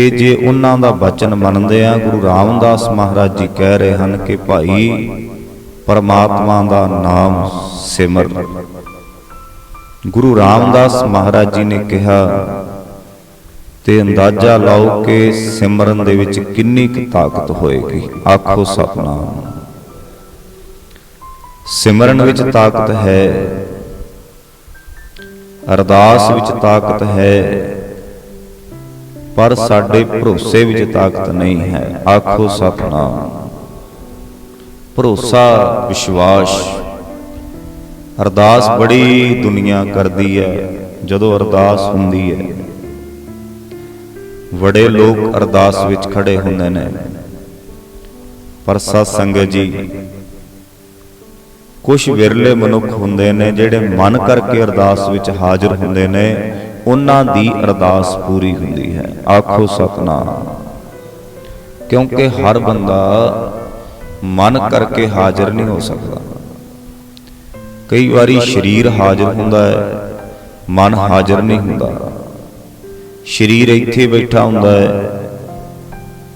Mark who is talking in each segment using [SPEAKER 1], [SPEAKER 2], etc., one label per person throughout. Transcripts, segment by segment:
[SPEAKER 1] ਤੇ ਜੇ ਉਹਨਾਂ ਦਾ ਬਚਨ ਮੰਨਦੇ ਆ ਗੁਰੂ ਰਾਮਦਾਸ ਮਹਾਰਾਜ ਜੀ ਕਹਿ ਰਹੇ ਹਨ ਕਿ ਭਾਈ ਪਰਮਾਤਮਾ ਦਾ ਨਾਮ ਸਿਮਰ। ਗੁਰੂ ਰਾਮਦਾਸ ਮਹਾਰਾਜ ਜੀ ਨੇ ਕਿਹਾ ਤੇ ਅੰਦਾਜ਼ਾ ਲਾਓ ਕਿ ਸਿਮਰਨ ਦੇ ਵਿੱਚ ਕਿੰਨੀ ਕੁ ਤਾਕਤ ਹੋਏਗੀ। ਆਖੋ ਸਤਨਾਮ। ਸਿਮਰਨ ਵਿੱਚ ਤਾਕਤ ਹੈ ਅਰਦਾਸ ਵਿੱਚ ਤਾਕਤ ਹੈ ਪਰ ਸਾਡੇ ਭਰੋਸੇ ਵਿੱਚ ਤਾਕਤ ਨਹੀਂ ਹੈ। ਆਖੋ ਸਤਨਾਮ। ਭਰੋਸਾ, ਵਿਸ਼ਵਾਸ। ਅਰਦਾਸ ਬੜੀ ਦੁਨੀਆ ਕਰਦੀ ਹੈ, ਜਦੋਂ ਅਰਦਾਸ ਹੁੰਦੀ ਹੈ। ਬੜੇ ਲੋਕ ਅਰਦਾਸ ਵਿੱਚ ਖੜੇ ਹੁੰਦੇ ਨੇ। ਪਰ ਸਤ ਸੰਗਤ ਜੀ ਕੁਝ ਵਿਰਲੇ ਮਨੁੱਖ ਹੁੰਦੇ ਨੇ, ਜਿਹੜੇ ਮਨ ਕਰਕੇ ਅਰਦਾਸ ਵਿੱਚ ਹਾਜ਼ਰ ਹੁੰਦੇ ਨੇ ਉਹਨਾਂ ਦੀ ਅਰਦਾਸ ਪੂਰੀ ਹੁੰਦੀ ਹੈ। ਆਖੋ ਸਤਨਾਮ। ਕਿਉਂਕਿ ਹਰ ਬੰਦਾ ਮਨ ਕਰਕੇ ਹਾਜ਼ਰ ਨਹੀਂ ਹੋ ਸਕਦਾ। ਕਈ ਵਾਰੀ ਸਰੀਰ ਹਾਜ਼ਰ ਹੁੰਦਾ ਹੈ, ਮਨ ਹਾਜ਼ਰ ਨਹੀਂ ਹੁੰਦਾ। ਸਰੀਰ ਇੱਥੇ ਬੈਠਾ ਹੁੰਦਾ ਹੈ,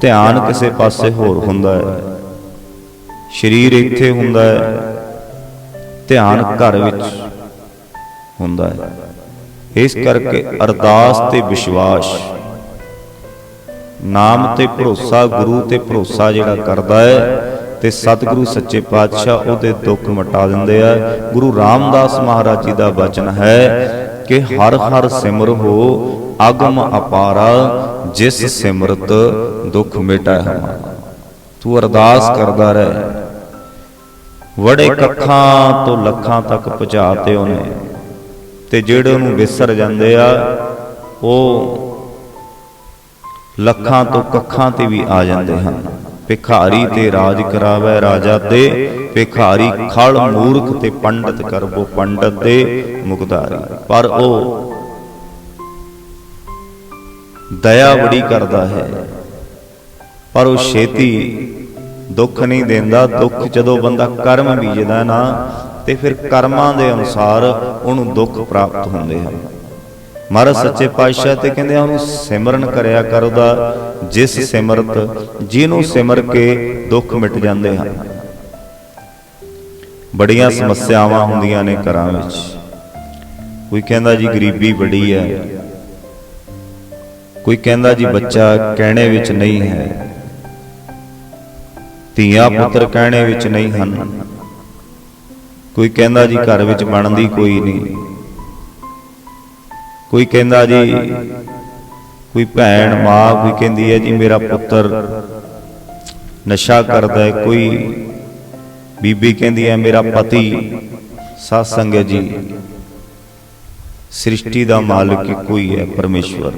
[SPEAKER 1] ਧਿਆਨ ਕਿਸੇ ਪਾਸੇ ਹੋਰ ਹੁੰਦਾ ਹੈ। ਸਰੀਰ ਇੱਥੇ ਹੁੰਦਾ ਹੈ, ਧਿਆਨ ਘਰ ਵਿੱਚ ਹੁੰਦਾ ਹੈ। ਇਸ ਕਰਕੇ ਅਰਦਾਸ ਤੇ ਵਿਸ਼ਵਾਸ। ਨਾਮ ਤੇ ਭਰੋਸਾ, ਗੁਰੂ ਤੇ ਭਰੋਸਾ ਜਿਹੜਾ ਕਰਦਾ ਹੈ ਤੇ ਸਤਿਗੁਰੂ ਸੱਚੇ ਪਾਤਸ਼ਾਹ ਉਹਦੇ ਦੁੱਖ ਮਿਟਾ ਦਿੰਦੇ ਆ। ਗੁਰੂ ਰਾਮਦਾਸ ਮਹਾਰਾਜ ਜੀ ਦਾ ਬਚਨ ਹੈ ਕਿ ਹਰ ਹਰ ਸਿਮਰ ਹੋ, ਅਗਮ ਅਪਾਰਾ, ਜਿਸ ਸਿਮਰਤ ਦੁੱਖ ਮਿਟੈ ਹਮਾਰਾ ਤੂੰ ਅਰਦਾਸ ਕਰਦਾ ਰਹਿ। ਵੜੇ ਕੱਖਾਂ ਤੋਂ ਲੱਖਾਂ ਤੱਕ ਪਹੁੰਚਾਤੇ ਉਹਨੇ। ਤੇ ਜਿਹੜੇ ਉਹਨੂੰ ਵਿਸਰ ਜਾਂਦੇ ਆ, ਉਹ ਲੱਖਾਂ ਤੋਂ ਕੱਖਾਂ ਤੇ ਵੀ ਆ ਜਾਂਦੇ ਹਨ। ਭਿਖਾਰੀ ਤੇ ਰਾਜ ਕਰਾਵੇ, ਰਾਜਾ ਤੇ ਭਿਖਾਰੀ, ਖਲ ਮੂਰਖ ਤੇ ਪੰਡਤ ਕਰਬੋ ਪੰਡਤ ਦੇ ਮੁਕਤਾਰੀ ਪਰ ਉਹ ਦਇਆ ਬੜੀ ਕਰਦਾ ਹੈ। ਪਰ ਉਹ ਛੇਤੀ ਦੁੱਖ ਨਹੀਂ ਦਿੰਦਾ। ਦੁੱਖ ਜਦੋਂ ਬੰਦਾ ਕਰਮ ਬੀਜਦਾ ਨਾ ਤੇ ਫਿਰ ਕਰਮਾਂ ਦੇ ਅਨੁਸਾਰ ਉਹਨੂੰ ਦੁੱਖ ਪ੍ਰਾਪਤ ਹੁੰਦੇ ਹਨ। ਮਹਾਰਾਜ ਸੱਚੇ ਪਾਤਸ਼ਾਹ ਤੇ ਕਹਿੰਦੇ ਆ, ਉਹਨੂੰ ਸਿਮਰਨ ਕਰਿਆ ਕਰ ਉਹਦਾ, ਜਿਸ ਸਿਮਰਤ, ਜਿਹਨੂੰ ਸਿਮਰ ਕੇ ਦੁੱਖ ਮਿਟ ਜਾਂਦੇ ਹਨ। ਬੜੀਆਂ ਸਮੱਸਿਆਵਾਂ ਹੁੰਦੀਆਂ ਨੇ ਘਰਾਂ ਵਿੱਚ। ਕੋਈ ਕਹਿੰਦਾ ਜੀ ਗਰੀਬੀ ਬੜੀ ਹੈ। ਕੋਈ ਕਹਿੰਦਾ ਜੀ ਬੱਚਾ ਕਹਿਣੇ ਵਿੱਚ ਨਹੀਂ ਹੈ। ਧੀਆ ਪੁੱਤਰ ਕਹਿਣੇ ਵਿੱਚ ਨਹੀਂ ਹਨ। ਕੋਈ ਕਹਿੰਦਾ ਜੀ ਘਰ ਵਿੱਚ ਬਣਦੀ ਕੋਈ ਨਹੀਂ। ਕੋਈ ਕਹਿੰਦਾ ਜੀ, ਕੋਈ ਭੈਣ ਮਾਂ ਕੋਈ ਕਹਿੰਦੀ ਹੈ ਜੀ, ਮੇਰਾ ਪੁੱਤਰ ਨਸ਼ਾ ਕਰਦਾ ਹੈ, ਕੋਈ ਬੀਬੀ ਕਹਿੰਦੀ ਹੈ, ਮੇਰਾ ਪਤੀ ਸਾਧ ਸੰਗਤ ਜੀ, ਸ੍ਰਿਸ਼ਟੀ ਦਾ ਮਾਲਕ ਇੱਕੋ ਹੀ ਹੈ ਪਰਮੇਸ਼ਵਰ।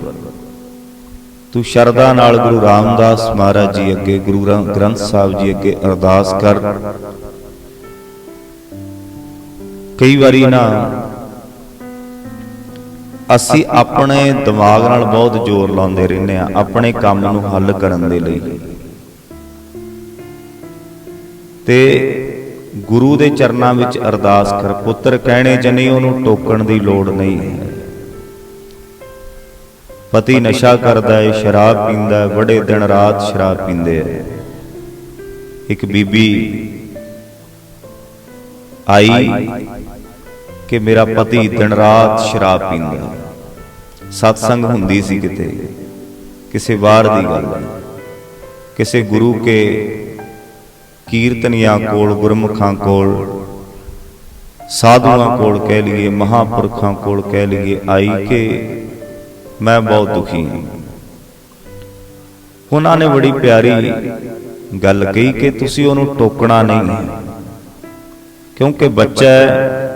[SPEAKER 1] ਤੂੰ ਸ਼ਰਧਾ ਨਾਲ ਗੁਰੂ ਰਾਮਦਾਸ ਮਹਾਰਾਜ ਜੀ ਅੱਗੇ, ਗੁਰੂ ਗ੍ਰੰਥ ਸਾਹਿਬ ਜੀ ਅੱਗੇ ਅਰਦਾਸ ਕਰ। ਕਈ ਵਾਰੀ ਨਾ ਅਸੀਂ ਆਪਣੇ ਦਿਮਾਗ ਨਾਲ ਬਹੁਤ ਜ਼ੋਰ ਲਾਉਂਦੇ ਰਹਿੰਦੇ ਆ ਆਪਣੇ ਕੰਮ ਨੂੰ ਹੱਲ ਕਰਨ ਦੇ ਲਈ। ਤੇ ਗੁਰੂ ਦੇ ਚਰਨਾਂ ਵਿੱਚ ਅਰਦਾਸ ਕਰ, ਪੁੱਤਰ ਕਹਿਣੇ ਚ ਨਹੀਂ ਉਹਨੂੰ ਟੋਕਣ ਦੀ ਲੋੜ ਨਹੀਂ। ਹੈ ਪਤੀ ਨਸ਼ਾ ਕਰਦਾ ਹੈ ਸ਼ਰਾਬ ਪੀਂਦਾ ਹੈ ਬੜੇ ਦਿਨ ਰਾਤ ਸ਼ਰਾਬ ਪੀਂਦੇ ਹੈ ਇੱਕ ਬੀਬੀ ਆਈ ਕਿ ਮੇਰਾ ਪਤੀ ਦਿਨ ਰਾਤ ਸ਼ਰਾਬ ਪੀਂਦਾ ਸਤਸੰਗ ਹੁੰਦੀ ਸੀ ਕਿਤੇ, ਕਿਸੇ ਬਾਹਰ ਦੀ ਗੱਲ। ਕਿਸੇ ਗੁਰੂ ਕੇ ਕੀਰਤਨੀਆਂ ਕੋਲ, ਗੁਰਮੁਖਾਂ ਕੋਲ, ਸਾਧੂਆਂ ਕੋਲ ਕਹਿ ਲਈਏ, ਮਹਾਪੁਰਖਾਂ ਕੋਲ ਕਹਿ ਲਈਏ, ਆਈ ਕਿ ਮੈਂ ਬਹੁਤ ਦੁਖੀ ਹਾਂ। ਉਹਨਾਂ ਨੇ ਬੜੀ ਪਿਆਰੀ ਗੱਲ ਕਹੀ ਕਿ ਤੁਸੀਂ ਉਹਨੂੰ ਟੋਕਣਾ ਨਹੀਂ ਹੈ। ਕਿਉਂਕਿ ਬੱਚਾ ਹੈ,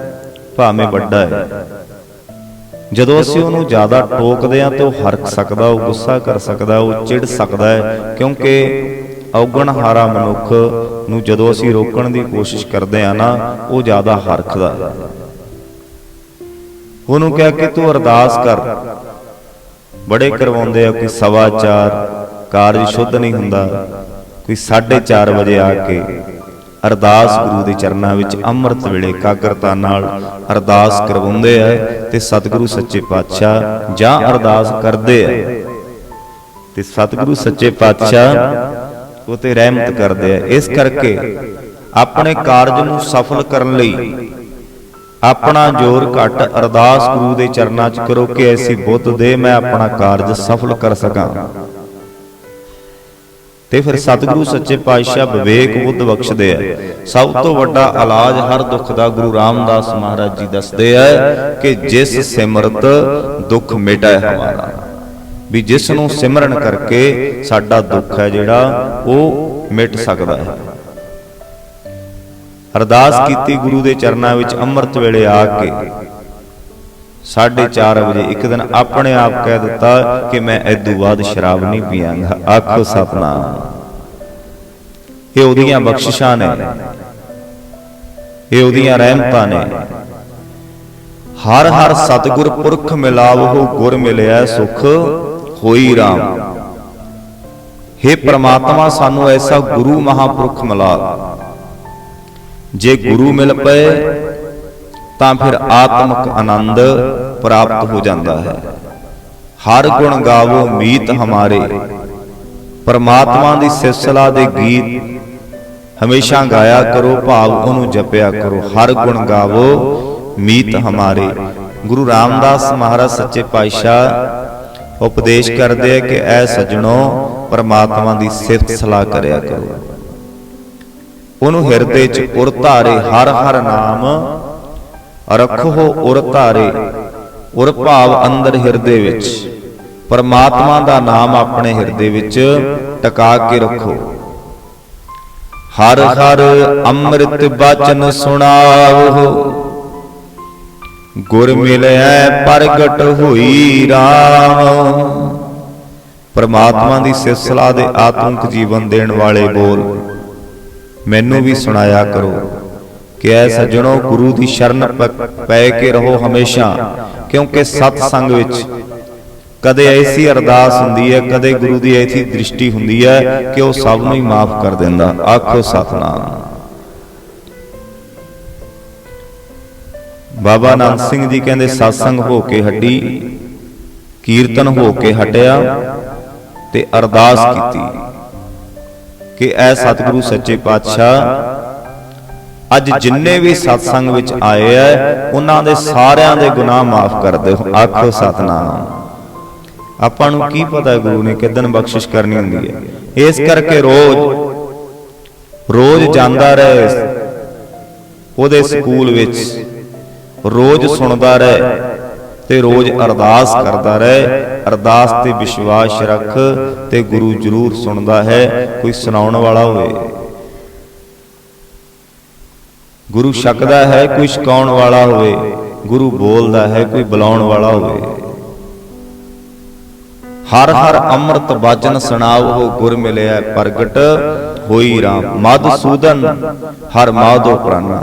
[SPEAKER 1] ਭਾਵੇਂ ਵੱਡਾ ਹੈ। ਜਦੋਂ ਅਸੀਂ ਉਹਨੂੰ ਜ਼ਿਆਦਾ ਟੋਕਦੇ ਆ ਤੇ ਉਹ ਹਰਕ ਸਕਦਾ, ਉਹ ਗੁੱਸਾ ਕਰ ਸਕਦਾ, ਉਹ ਚਿੜ ਸਕਦਾ ਹੈ, ਕਿਉਂਕਿ ਔਗਣ ਹਾਰਾ ਮਨੁੱਖ ਨੂੰ ਜਦੋਂ ਅਸੀਂ ਰੋਕਣ ਦੀ ਕੋਸ਼ਿਸ਼ ਕਰਦੇ ਆ ਨਾ, ਉਹ ਜ਼ਿਆਦਾ ਹਰਖਦਾ ਉਹਨੂੰ ਕਿਹਾ ਕਿ ਤੂੰ ਅਰਦਾਸ ਕਰ। ਬੜੇ ਕਰਵਾਉਂਦੇ ਆ, ਕੋਈ ਸਵਾ ਚਾਰ, ਕਾਰਜ ਸ਼ੁੱਧ ਨਹੀਂ ਹੁੰਦਾ, ਕੋਈ 4:30 ਵਜੇ ਆ ਕੇ। ਅਰਦਾਸ ਗੁਰੂ ਦੇ ਚਰਨਾਂ ਵਿੱਚ ਅੰਮ੍ਰਿਤ ਵੇਲੇ ਇਕਾਗਰਤਾ ਨਾਲ ਅਰਦਾਸ ਕਰਵਾਉਂਦੇ ਆ ਤੇ ਸਤਿਗੁਰੂ ਸੱਚੇ ਪਾਤਸ਼ਾਹ ਜਾਂ ਅਰਦਾਸ ਕਰਦੇ ਆ। ਤੇ ਸਤਿਗੁਰੂ ਸੱਚੇ ਪਾਤਸ਼ਾਹ ਉਹ ਤੇ ਰਹਿਮਤ ਕਰਦੇ ਆ। ਇਸ ਕਰਕੇ ਆਪਣੇ ਕਾਰਜ ਨੂੰ ਸਫਲ ਕਰਨ ਲਈ ਆਪਣਾ ਜੋਰ ਘੱਟ ਅਰਦਾਸ ਗੁਰੂ ਦੇ ਚਰਨਾਂ 'ਚ ਕਰੋ ਕਿ ਐਸੀ ਬੁੱਧ ਦੇ ਮੈਂ ਆਪਣਾ ਕਾਰਜ ਸਫਲ ਕਰ ਸਕਾਂ। ਤੇ ਫਿਰ ਸਤਿਗੁਰੂ ਸੱਚੇ ਪਾਤਸ਼ਾਹ ਵਿਵੇਕ ਬੁੱਧ ਬਖਸ਼ਦੇ ਆ। ਸਭ ਤੋਂ ਵੱਡਾ ਇਲਾਜ ਹਰ ਦੁੱਖ ਦਾ ਗੁਰੂ ਰਾਮਦਾਸ ਮਹਾਰਾਜ ਜੀ ਦੱਸਦੇ ਆ ਕਿ ਜਿਸ ਸਿਮਰਤ ਦੁੱਖ ਮਿਟੈ ਹਮਾਰਾ। ਵੀ ਜਿਸ ਨੂੰ ਸਿਮਰਨ ਕਰਕੇ ਸਾਡਾ ਦੁੱਖ ਹੈ ਜਿਹੜਾ ਉਹ ਮਿਟ ਸਕਦਾ ਹੈ। ਅਰਦਾਸ ਕੀਤੀ ਗੁਰੂ ਦੇ ਚਰਨਾਂ ਵਿੱਚ ਅੰਮ੍ਰਿਤ ਵੇਲੇ ਆ ਕੇ 4:30 ਵਜੇ ਇੱਕ ਦਿਨ ਆਪਣੇ ਆਪ ਕਹਿ ਦਿੱਤਾ ਕਿ ਮੈਂ ਐਦੂ ਬਾਅਦ ਸ਼ਰਾਬ ਨਹੀਂ ਪੀਵਾਂਗਾ ਆਖੋ ਸਤਨਾਮ ਇਹ ਉਹਦੀਆਂ ਬਖਸ਼ਿਸ਼ਾਂ ਨੇ। ਇਹ ਉਹਦੀਆਂ ਰਹਿਮਤਾਂ ਨੇ। ਹਰ ਹਰ ਸਤਿਗੁਰ ਪੁਰਖ ਮਿਲਾਵੋ ਗੁਰ ਮਿਲਿਆ ਸੁਖ ਹੋਈ RAM हे ਪ੍ਰਮਾਤਮਾ ਸਾਨੂੰ ਐਸਾ ਗੁਰੂ ਮਹਾਪੁਰਖ ਮਿਲਾ। ਜੇ ਗੁਰੂ ਮਿਲ ਪਏ ਤਾਂ ਫਿਰ ਆਤਮਿਕ ਆਨੰਦ ਪ੍ਰਾਪਤ ਹੋ ਜਾਂਦਾ ਹੈ। ਹਰ ਗੁਣ ਗਾਵੋ ਮੀਤ ਹਮਾਰੇ। ਪਰਮਾਤਮਾ ਦੀ ਸਿਫਤਸਲਾ ਦੇ ਗੀਤ ਹਮੇਸ਼ਾ ਗਾਇਆ ਕਰੋ, ਭਾਵ ਉਹਨੂੰ ਜਪਿਆ ਕਰੋ। ਹਰ ਗੁਣ ਗਾਵੋ ਮੀਤ ਹਮਾਰੇ। ਗੁਰੂ ਰਾਮਦਾਸ ਮਹਾਰਾਜ ਸੱਚੇ ਪਾਤਸ਼ਾਹ ਉਪਦੇਸ਼ ਕਰਦੇ ਆ ਕਿ ਐ ਸਜਣੋ ਪਰਮਾਤਮਾ ਦੀ ਸਿਫਤ ਸਲਾਹ ਕਰਿਆ ਕਰੋ। ਉਹਨੂੰ ਹਿਰਦੇ 'ਚ ਉਰ ਧਾਰੇ ਹਰ ਹਰ ਨਾਮ ਰੱਖੋ ਉਰ ਧਾਰੇ ਉਰ ਭਾਵ ਅੰਦਰ ਹਿਰਦੇ ਵਿੱਚ। ਪਰਮਾਤਮਾ ਦਾ ਨਾਮ ਆਪਣੇ ਹਿਰਦੇ ਵਿੱਚ ਟਿਕਾ ਕੇ ਰੱਖੋ। ਹਰ ਹਰ ਅੰਮ੍ਰਿਤ ਬਚਨ ਸੁਣਾਵੋ। ਗੁਰ ਮਿਲਿਆ ਪ੍ਰਗਟ ਹੋਈ RAM ਪਰਮਾਤਮਾ ਦੀ ਸਿਫਤਸਲਾ ਦੇ ਆਤਮਿਕ ਜੀਵਨ ਦੇਣ ਵਾਲੇ ਬੋਲ, ਮੈਨੂੰ ਵੀ ਸੁਣਾਇਆ ਕਰੋ। ਕਿ ਐ ਸੱਜਣੋ, ਗੁਰੂ ਦੀ ਸ਼ਰਨ ਪੈ ਕੇ ਰਹੋ ਹਮੇਸ਼ਾ, ਕਿਉਂਕਿ ਸਤ ਸੰਗ ਵਿੱਚ ਕਦੇ ਐਸੀ ਅਰਦਾਸ ਹੁੰਦੀ ਹੈ, ਕਦੇ ਗੁਰੂ ਦੀ ਐਸੀ ਦ੍ਰਿਸ਼ਟੀ ਹੁੰਦੀ ਹੈ ਕਿ ਉਹ ਸਭ ਨੂੰ ਹੀ ਮਾਫ ਕਰ ਦਿੰਦਾ। ਆਖੋ ਸਤਨਾਮ। ਬਾਬਾ ਨਾਨਕ ਸਿੰਘ ਜੀ ਕਹਿੰਦੇ satsang ਹੋ ਕੇ ਹੱਡੀ, ਕੀਰਤਨ ਹੋ ਕੇ ਹਟਿਆ ਤੇ ਅਰਦਾਸ ਕੀਤੀ ਕਿ ਐ ਸਤਿਗੁਰੂ ਸੱਚੇ ਪਾਤਸ਼ਾਹ ਅੱਜ ਜਿੰਨੇ ਵੀ satsang ਵਿੱਚ ਆਏ ਐ ਉਹਨਾਂ ਦੇ ਸਾਰਿਆਂ ਦੇ ਗੁਨਾਹ ਮਾਫ ਕਰ ਦਿਓ। ਆਖੋ ਸਤਨਾਮ। ਆਪਾਂ ਨੂੰ ਕੀ ਪਤਾ ਗੁਰੂ ਨੇ ਕਿਦਨ ਬਖਸ਼ਿਸ਼ ਕਰਨੀ ਹੁੰਦੀ ਹੈ। ਇਸ ਕਰਕੇ ਰੋਜ਼ ਰੋਜ਼ ਜਾਂਦਾ ਰਹੇ। ਉਹਦੇ ਸਕੂਲ ਵਿੱਚ ਰੋਜ਼ ਸੁਣਦਾ ਰਹੇ ਤੇ ਰੋਜ਼ ਅਰਦਾਸ ਕਰਦਾ ਰਹੇ। ਅਰਦਾਸ ਤੇ ਵਿਸ਼ਵਾਸ ਰੱਖ ਤੇ ਗੁਰੂ ਜ਼ਰੂਰ ਸੁਣਦਾ ਹੈ। ਕੋਈ ਸੁਣਾਉਣ ਵਾਲਾ ਹੋਵੇ। ਗੁਰੂ ਛਕਦਾ ਹੈ ਕੋਈ ਛਕਾਉਣ ਵਾਲਾ ਹੋਵੇ, ਗੁਰੂ ਬੋਲਦਾ ਹੈ ਕੋਈ ਬੁਲਾਉਣ ਵਾਲਾ ਹੋਵੇ। ਹਰ ਹਰ ਅੰਮ੍ਰਿਤ ਬਾਜਨ ਸੁਣਾਵੋ ਗੁਰ ਮਿਲਿਆ ਪ੍ਰਗਟ ਹੋਈ RAM ਮਦਸੂਦਨ ਹਰ ਮਾਧੋ ਪ੍ਰਾਨਾ।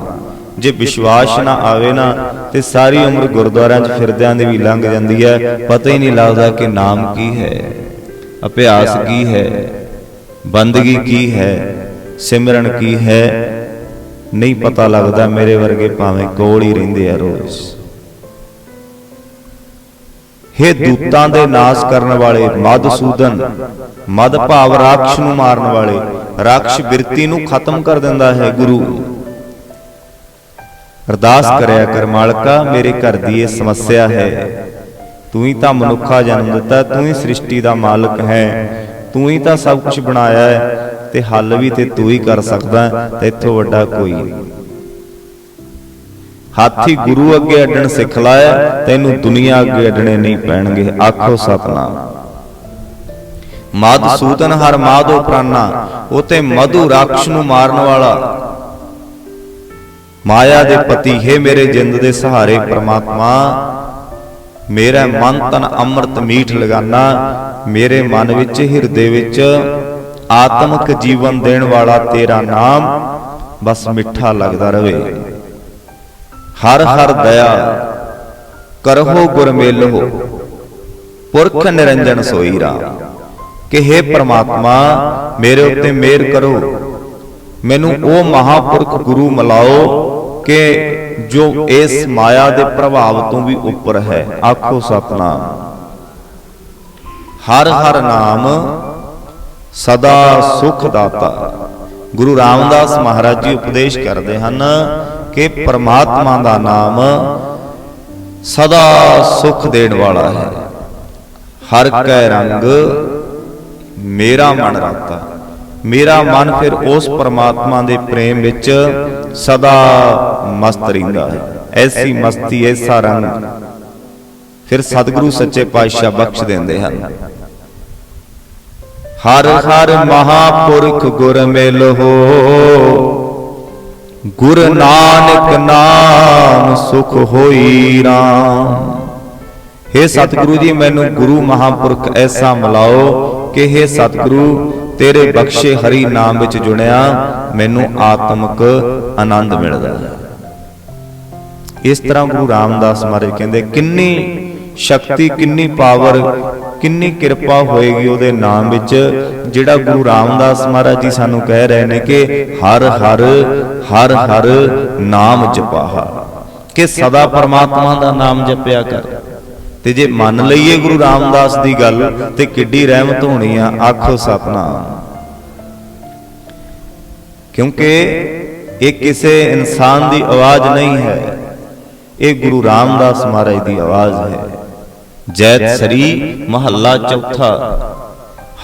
[SPEAKER 1] ਜੇ ਵਿਸ਼ਵਾਸ ਨਾ ਆਵੇ ਨਾ, ਤੇ ਸਾਰੀ ਉਮਰ ਗੁਰਦੁਆਰਿਆਂ 'ਚ ਫਿਰਦਿਆਂ ਦੀ ਵੀ ਲੰਘ ਜਾਂਦੀ ਹੈ। ਪਤਾ ਹੀ ਨਹੀਂ ਲੱਗਦਾ ਕਿ ਨਾਮ ਕੀ ਹੈ, ਅਭਿਆਸ ਕੀ ਹੈ, ਬੰਦਗੀ ਕੀ ਹੈ, ਸਿਮਰਨ ਕੀ ਹੈ ਨਹੀਂ ਪਤਾ ਲੱਗਦਾ ਮੇਰੇ ਵਰਗੇ ਭਾਵੇਂ ਕੋਲ ਹੀ ਰਹਿੰਦੇ ਆ ਰੋਜ਼। ਹੇ ਦੂਤਾਂ ਦੇ ਨਾਸ ਕਰਨ ਵਾਲੇ ਮਦਸੂਦਨ ਮਦ ਭਾਵ ਰਾਖਸ਼ ਨੂੰ ਮਾਰਨ ਵਾਲੇ ਰਾਖਸ਼ ਬਿਰਤੀ ਨੂੰ ਖਤਮ ਕਰ ਦਿੰਦਾ ਹੈ ਗੁਰੂ। ਅਰਦਾਸ ਕਰਿਆ ਕਰ ਮਾਲਕਾ ਮੇਰੇ ਘਰ ਦੀ ਇਹ ਸਮੱਸਿਆ ਹੈ। ਤੂੰ ਹੀ ਤਾਂ ਮਨੁੱਖਾ ਜਨਮ ਦਿੱਤਾ ਤੂੰ ਹੀ ਸ੍ਰਿਸ਼ਟੀ ਦਾ ਮਾਲਕ ਹੈ। ਤੂੰ ਹੀ ਤਾਂ ਸਭ ਕੁਝ ਬਣਾਇਆ ਹੈ। ਤੇ ਹੱਲ ਵੀ ਤੇ ਤੂੰ ਹੀ ਕਰ ਸਕਦਾ, ਤੇ ਵੱਡਾ ਕੋਈ ਨਹੀਂ। ਹਾਥੀ ਗੁਰੂ ਅੱਗੇ ਅੱਡਣ ਸਿੱਖ ਲਾਇਆ, ਤੈਨੂੰ ਦੁਨੀਆ ਅੱਗੇ ਅੱਡਣੇ ਨਹੀਂ ਪੈਣਗੇ, ਆਖੋ ਸਤਨਾਮ। ਮਦਸੂਦਨ ਹਰ ਮਾਧੋ ਪ੍ਰਾਨਾ, ਉਹ ਮਧੂ ਰਾਖਸ਼ ਨੂੰ ਮਾਰਨ ਵਾਲਾ। ਮਾਇਆ ਦੇ ਪਤੀ, ਹੈ ਮੇਰੇ ਜਿੰਦ ਦੇ ਸਹਾਰੇ ਪ੍ਰਮਾਤਮਾ, ਮੇਰਾ ਮਨ ਤਨ ਅੰਮ੍ਰਿਤ ਮੀਠ ਲਗਾਨਾ, ਮੇਰੇ ਮਨ ਵਿੱਚ ਹਿਰਦੇ ਵਿੱਚ ਆਤਮਿਕ ਜੀਵਨ ਦੇਣ ਵਾਲਾ ਤੇਰਾ ਨਾਮ ਬਸ ਮਿੱਠਾ ਲੱਗਦਾ ਰਵੇ। ਹਰ ਹਰ ਦਇਆ ਕਰਹੁ ਗੁਰ ਪੁਰਖ ਨਿਰੰਜਨ ਸੋਈ ਰਾਮ। ਕਿ हे ਪ੍ਰਮਾਤਮਾ, ਮੇਰੇ ਉੱਤੇ ਮਿਹਰ ਕਰੋ। ਮੈਨੂੰ ਉਹ ਮਹਾਪੁਰਖ ਗੁਰੂ ਮਿਲਾਓ ਕਿ ਜੋ ਇਸ ਮਾਇਆ ਦੇ ਪ੍ਰਭਾਵ ਤੋਂ ਵੀ ਉੱਪਰ ਹੈ। ਆਖੋ ਸਤਨਾਮ। ਹਰ ਹਰ ਨਾਮ ਸਦਾ ਸੁਖ ਦਾਤਾ। ਗੁਰੂ ਰਾਮਦਾਸ ਮਹਾਰਾਜ ਜੀ ਉਪਦੇਸ਼ ਕਰਦੇ ਹਨ ਕਿ ਪ੍ਰਮਾਤਮਾ ਦਾ ਨਾਮ ਸਦਾ ਸੁਖ ਦੇਣ ਵਾਲਾ ਹੈ। ਹਰ ਕੈ ਰੰਗ ਮੇਰਾ ਮਨ ਰਾਤਾ। ਮੇਰਾ ਮਨ ਫਿਰ ਉਸ ਪਰਮਾਤਮਾ ਦੇ ਪ੍ਰੇਮ ਵਿੱਚ ਸਦਾ ਮਸਤ ਰਹਿੰਦਾ ਹੈ। ਐਸੀ ਮਸਤੀ, ਐਸਾ ਰੰਗ ਫਿਰ ਸਤਿਗੁਰੂ ਸੱਚੇ ਪਾਤਸ਼ਾਹ ਬਖਸ਼ ਦਿੰਦੇ ਹਨ। ਹਰ ਹਰ ਮਹਾਪੁਰਖ ਗੁਰ ਮਿਲ ਹੋ। ਗੁਰ ਨਾਨਕ ਨਾਮ ਸੁਖ ਹੋਈ ਰਾਮ। हे ਸਤਿਗੁਰੂ ਜੀ ਮੈਨੂੰ ਗੁਰੂ ਮਹਾਪੁਰਖ ਐਸਾ ਮਿਲਾਓ ਕਿ हे ਸਤਿਗੁਰੂ ਤੇਰੇ ਬਖਸ਼ੇ ਹਰੀ ਨਾਮ ਵਿੱਚ ਜੁੜਿਆ ਮੈਨੂੰ ਆਤਮਿਕ ਆਨੰਦ ਮਿਲਦਾ। ਹੈ ਇਸ ਤਰ੍ਹਾਂ ਗੁਰੂ ਰਾਮਦਾਸ ਮਹਾਰਾਜ ਕਹਿੰਦੇ ਕਿੰਨੀ ਸ਼ਕਤੀ ਕਿੰਨੀ ਪਾਵਰ ਕਿੰਨੀ ਕਿਰਪਾ ਹੋਏਗੀ ਉਹਦੇ ਨਾਮ ਵਿੱਚ? ਜਿਹੜਾ ਗੁਰੂ ਰਾਮਦਾਸ ਮਹਾਰਾਜ ਜੀ ਸਾਨੂੰ ਕਹਿ ਰਹੇ ਨੇ ਕਿ ਹਰ ਹਰ ਹਰ ਹਰ ਨਾਮ ਜਪਾਹਾ। ਕਿ ਸਦਾ ਪਰਮਾਤਮਾ ਦਾ ਨਾਮ ਜਪਿਆ ਕਰ। ਤੇ ਜੇ ਮੰਨ ਲਈਏ ਗੁਰੂ ਰਾਮਦਾਸ ਦੀ ਗੱਲ, ਤੇ ਕਿੱਡੀ ਰਹਿਮਤ ਹੋਣੀ ਆ, ਆਖੋ ਸਪਨਾ ਕਿਉਂਕਿ ਇਹ ਕਿਸੇ ਇਨਸਾਨ ਦੀ ਆਵਾਜ਼ ਨਹੀਂ ਹੈ। ਇਹ ਗੁਰੂ ਰਾਮਦਾਸ ਮਹਾਰਾਜ ਦੀ ਆਵਾਜ਼ ਹੈ। ਜੈਤ ਸਰੀ ਮਹੱਲਾ ਚੌਥਾ।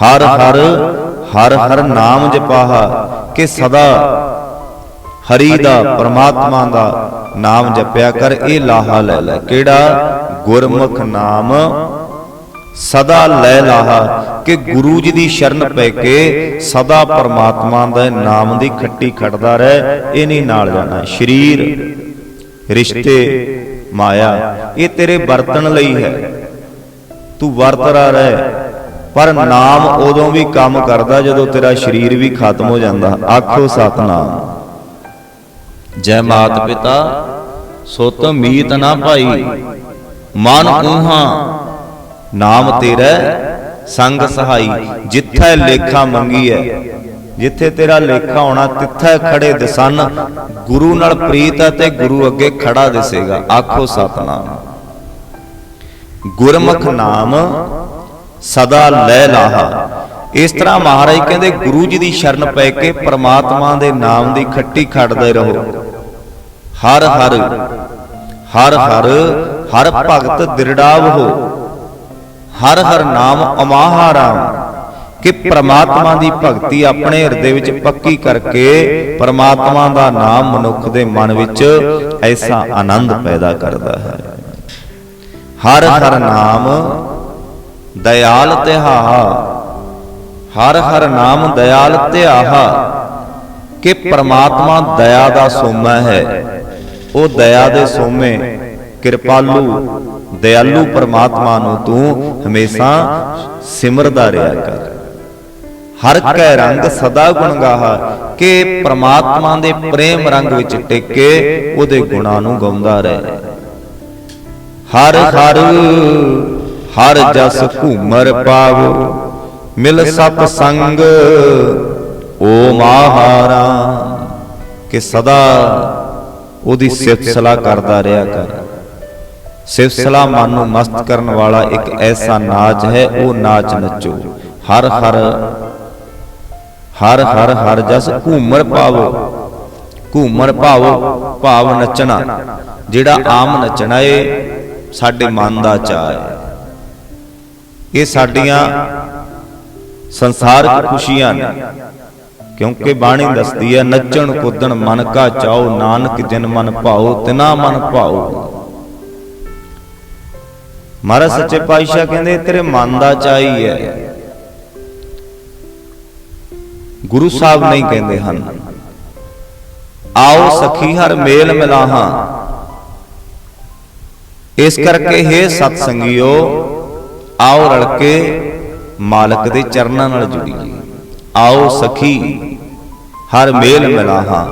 [SPEAKER 1] ਹਰ ਹਰ ਹਰ ਹਰ ਨਾਮ ਜਪਾਹਾ ਕਿ ਸਦਾ ਹਰੀ ਦਾ ਪਰਮਾਤਮਾ ਦਾ ਨਾਮ ਜਪਿਆ ਕਰ ਇਹ ਲਾਹਾ ਲੈ ਲੈ। ਕਿਹੜਾ? ਗੁਰਮੁਖ ਨਾਮ ਸਦਾ ਲੈ ਲਾਹਾ ਕਿ ਗੁਰੂ ਜੀ ਦੀ ਸ਼ਰਨ ਪੈ ਕੇ ਸਦਾ ਪਰਮਾਤਮਾ ਦੇ ਨਾਮ ਦੀ ਖੱਟੀ ਖੜਦਾ ਰਹਿ ਇਹ ਨਹੀਂ ਨਾਲ ਜਾਣਾ। ਸਰੀਰ ਰਿਸ਼ਤੇ ਮਾਇਆ ਇਹ ਤੇਰੇ ਵਰਤਣ ਲਈ ਹੈ। ਤੂੰ ਵਰਤਰਾ ਰਹਿ। ਪਰ ਨਾਮ ਉਦੋਂ ਵੀ ਕੰਮ ਕਰਦਾ ਜਦੋਂ ਤੇਰਾ ਸਰੀਰ ਵੀ ਖਤਮ ਹੋ ਜਾਂਦਾ। ਆਖੋ ਸਤਨਾਮ। ਜੈ ਮਾਤ ਪਿਤਾ, ਸੁਤ ਮੀਤ ਨਾ ਭਾਈ। ਮਨ ਊਹਾ ਨਾਮ ਤੇਰਾ ਸੰਗ ਸਹਾਈ। ਜਿੱਥੈ ਲੇਖਾ ਮੰਗੀ ਹੈ ਜਿੱਥੇ ਤੇਰਾ ਲੇਖਾ ਹੋਣਾ, ਤਿੱਥੈ ਖੜੇ ਦਸਨ। ਗੁਰੂ ਨਾਲ ਪ੍ਰੀਤ ਹੈ ਤੇ ਗੁਰੂ ਅੱਗੇ ਖੜਾ ਦਿਸੇਗਾ। ਆਖੋ ਸਤਨਾਮ। ਗੁਰਮੁਖ ਨਾਮ ਸਦਾ ਲੈ ਲਾਹਾ। ਇਸ ਤਰ੍ਹਾਂ ਮਹਾਰਾਜ ਕਹਿੰਦੇ ਗੁਰੂ ਜੀ ਦੀ ਸ਼ਰਨ ਪੈ ਕੇ ਪ੍ਰਮਾਤਮਾ ਦੇ ਨਾਮ ਦੀ ਖੱਟੀ ਖੜਦੇ ਰਹੋ। ਹਰ ਹਰ ਹਰ ਹਰ ਹਰ ਭਗਤ ਦਿਰੜਾਵ ਹੋ। ਹਰ ਹਰ ਨਾਮ ਅਮਾਹਾ ਰਾਮ। ਕਿ ਪ੍ਰਮਾਤਮਾ ਦੀ ਭਗਤੀ ਆਪਣੇ ਹਿਰਦੇ ਵਿੱਚ ਪੱਕੀ ਕਰਕੇ ਪ੍ਰਮਾਤਮਾ ਦਾ ਨਾਮ ਮਨੁੱਖ ਦੇ ਮਨ ਵਿੱਚ ਐਸਾ ਆਨੰਦ ਪੈਦਾ ਕਰਦਾ ਹੈ। ਹਰ ਹਰ ਨਾਮ ਦਇਆਲ ਤਿਹਾਹਾ ਹਰ ਹਰ ਨਾਮ ਦਇਆਲ ਤਿਹਾਹਾ ਕਿ ਪ੍ਰਮਾਤਮਾ ਦਇਆ ਦਾ ਸੋਮਾ ਹੈ। ਉਹ ਦਇਆ ਦੇ ਸੋਮੇ। ਕਿਰਪਾਲੂ ਦਇਆਲੂ ਪ੍ਰਮਾਤਮਾ ਨੂੰ ਤੂੰ ਹਮੇਸ਼ਾ ਸਿਮਰਦਾ ਰਿਹਾ ਕਰ। ਹਰ ਕੈ ਰੰਗ ਸਦਾ ਗੁਣ ਗਾਹਾ ਕਿ ਪ੍ਰਮਾਤਮਾ ਦੇ ਪ੍ਰੇਮ ਰੰਗ ਵਿੱਚ ਟਿਕ ਕੇ ਉਹਦੇ ਗੁਣਾਂ ਨੂੰ ਗਾਉਂਦਾ ਰਹੇ। ਹਰ ਹਰ ਹਰ ਜਸ ਘੂਮਰ ਪਾਵੋ ਮਿਲ ਸਤ ਸੰਗ ਓ ਮਹਾਰਾ ਕਿ ਸਦਾ ਉਹਦੀ ਸਿਫਤ ਸਲਾਹ ਕਰਦਾ ਰਿਹਾ ਕਰ ਸਿਫਤ ਸਲਾਹ ਮਨ ਨੂੰ ਮਸਤ ਕਰਨ ਵਾਲਾ ਇੱਕ ਐਸਾ ਨਾਚ ਹੈ ਉਹ ਨਾਚ ਨੱਚੋ ਹਰ ਹਰ ਹਰ ਹਰ ਹਰ ਜਸ ਘੂਮਰ ਪਾਵੋ ਘੂਮਰ ਭਾਵੋ ਭਾਵ ਨੱਚਣਾ ਜਿਹੜਾ ਆਮ ਨੱਚਣਾ ਏ ਸਾਡੇ ਮਨ ਦਾ ਚਾਹ ਹੈ। ਇਹ ਸਾਡੀਆਂ ਸੰਸਾਰਕ ਖੁਸ਼ੀਆਂ ਨੇ। ਕਿਉਂਕਿ ਬਾਣੀ ਦੱਸਦੀ ਹੈ, ਨੱਚਣ ਕੁੱਦਣ ਮਨ ਕਾ ਚਾਓ, ਨਾਨਕ ਜਿਨ ਮਨ ਭਾਉ ਤਿਨਾ ਮਨ ਭਾਉ ਮਹਾਰਾਜ ਸੱਚੇ ਪਾਤਸ਼ਾਹ ਕਹਿੰਦੇ, ਤੇਰੇ ਮਨ ਦਾ ਚਾਹੀ ਹੈ। ਗੁਰੂ ਸਾਹਿਬ ਨਹੀਂ ਕਹਿੰਦੇ ਹਨ, ਆਓ ਸਖੀ ਹਰ ਮੇਲ ਮਿਲਾਹਾਂ। ਇਸ ਕਰਕੇ हे ਸਤ ਸੰਗਿਓ ਆਓ ਰਲ ਕੇ ਮਾਲਕ ਦੇ ਚਰਨਾਂ ਨਾਲ ਜੁੜੀਏ। ਆਓ ਸਖੀ, ਹਰ ਮੇਲ ਮਿਲਾਹਾਂ।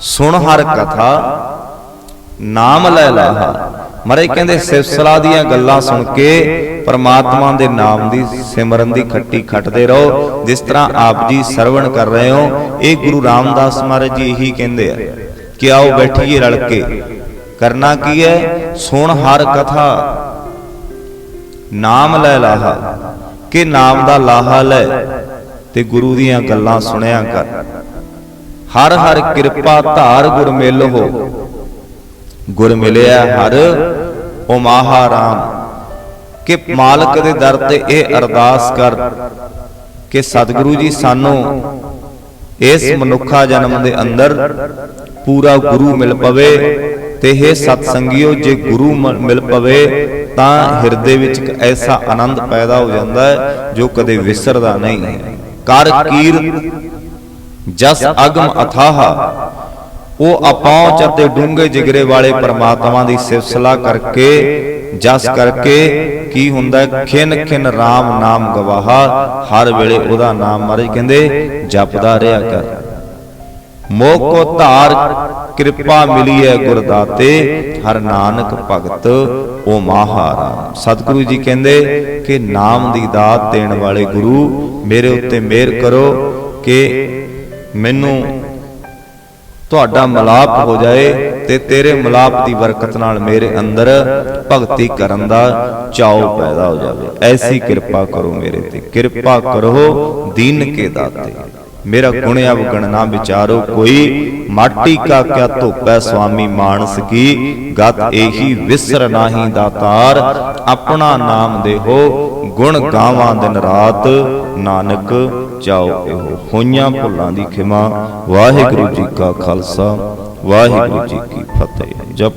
[SPEAKER 1] ਸੁਣ ਹਰ ਕਥਾ, ਨਾਮ ਲੈ ਲਾਹਾ। ਮਰੇ ਕਹਿੰਦੇ ਸਿਫਸਲਾ ਦੀਆਂ ਗੱਲਾਂ ਸੁਣ ਕੇ ਪਰਮਾਤਮਾ ਦੇ ਨਾਮ ਦੀ ਸਿਮਰਨ ਦੀ ਖੱਟੀ ਖੱਟਦੇ ਰਹੋ। ਜਿਸ ਤਰ੍ਹਾਂ ਆਪ ਜੀ ਸਰਵਣ ਕਰ ਰਹੇ ਹੋ, ਇਹ ਗੁਰੂ ਰਾਮਦਾਸ ਮਹਾਰਾਜ ਜੀ ਇਹੀ ਕਹਿੰਦੇ ਆ ਕਿ ਆਓ ਬੈਠੀਏ ਰਲ ਕੇ। ਕਰਨਾ ਕੀ ਹੈ? ਸੁਣ ਹਰ ਕਥਾ। ਨਾਮ ਲੈ ਲਾਹਾ। ਕਿ ਨਾਮ ਦਾ ਲਾਹਾ ਲੈ ਤੇ ਗੁਰੂ ਦੀਆਂ ਗੱਲਾਂ ਸੁਣਿਆ ਕਰ। ਹਰ ਹਰ ਕਿਰਪਾ ਧਾਰ ਗੁਰ ਮਿਲ ਹੋ। ਗੁਰ ਮਿਲਿਆ ਹਰ, ਓ ਮਹਾਰਾਮ। ਕਿ ਮਾਲਕ ਦੇ ਦਰ ਤੇ ਇਹ ਅਰਦਾਸ ਕਰ ਕਿ ਸਤਿਗੁਰੂ ਜੀ ਸਾਨੂੰ ਇਸ ਮਨੁੱਖਾ ਜਨਮ ਦੇ ਅੰਦਰ ਪੂਰਾ ਗੁਰੂ ਮਿਲ ਪਵੇ। ਤੇ ਇਹ ਸਤ ਸੰਗਿਓ ਜੇ ਗੁਰੂ ਮਿਲ ਪਵੇ ਤਾਂ ਹਿਰਦੇ ਵਿੱਚ ਇੱਕ ਐਸਾ ਆਨੰਦ ਪੈਦਾ ਹੋ ਜਾਂਦਾ ਹੈ ਜੋ ਕਦੇ ਵਿਸਰਦਾ ਨਹੀਂ। ਕਰ ਕੀਰ ਜਸ ਅਗਮ ਅਥਾਹ। ਉਹ ਅਪਹੁੰਚ ਅਤੇ ਡੂੰਘੇ ਜਿਗਰੇ ਵਾਲੇ ਪਰਮਾਤਮਾ ਦੀ ਸਿਫਤਸਲਾ ਕਰਕੇ ਜਸ ਕਰਕੇ ਕੀ ਹੁੰਦਾ? ਖਿਨ ਖਿਨ RAM ਨਾਮ ਗਵਾਹਾ। ਹਰ ਵੇਲੇ ਉਹਦਾ ਨਾਮ ਮਹਾਰਾਜ ਕਹਿੰਦੇ ਜਪਦਾ ਰਿਹਾ ਕਰ। ਮੋਹ ਕੋ ਧਾਰ ਕਿਰਪਾ ਮਿਲੀ ਹੈ ਗੁਰਦਾਤੇ, ਹਰ ਨਾਨਕ ਭਗਤ, ਓ ਮਹਾਰਾਮ। ਸਤਿਗੁਰੂ ਜੀ ਕਹਿੰਦੇ ਕਿ ਨਾਮ ਦੀ ਦਾਤ ਦੇਣ ਵਾਲੇ ਗੁਰੂ, ਮੇਰੇ ਉੱਤੇ ਮਿਹਰ ਕਰੋ ਕਿ ਮੈਨੂੰ ਤੁਹਾਡਾ ਮਲਾਪ ਹੋ ਜਾਏ ਤੇ ਤੇਰੇ ਮਲਾਪ ਦੀ ਬਰਕਤ ਨਾਲ ਮੇਰੇ ਅੰਦਰ ਭਗਤੀ ਕਰਨ ਦਾ ਚਾਉ ਪੈਦਾ ਹੋ ਜਾਵੇ। ਐਸੀ ਕਿਰਪਾ ਕਰੋ ਮੇਰੇ ਤੇ। ਕਿਰਪਾ ਕਰੋ ਦੀਨ ਕੇ ਦਾਤੇ। ਮੇਰਾ ਗੁਣ ਅਵਗਣ ਨਾ ਵਿਚਾਰੋ, ਕੋਈ ਮਾਟੀ ਕਾ ਕਿਆ ਧੋਪੈ ਸੁਆਮੀ ਮਾਨਸ ਕੀ? ਗਤ ਇਹੀ ਵਿਸਰ ਨਾਹੀ ਦਾਤਾਰ, ਆਪਣਾ ਨਾਮ ਦੇਹੋ, ਗੁਣ ਗਾਵਾਂ ਦਿਨ ਰਾਤ, ਨਾਨਕ ਜਾਓ ਇਹੋ। ਹੋਈਆਂ ਭੁੱਲਾਂ ਦੀ ਖਿਮਾ, ਵਾਹਿਗੁਰੂ ਜੀ ਕਾ ਖਾਲਸਾ, ਵਾਹਿਗੁਰੂ ਜੀ ਕੀ ਫਤਿਹ। ਜਪ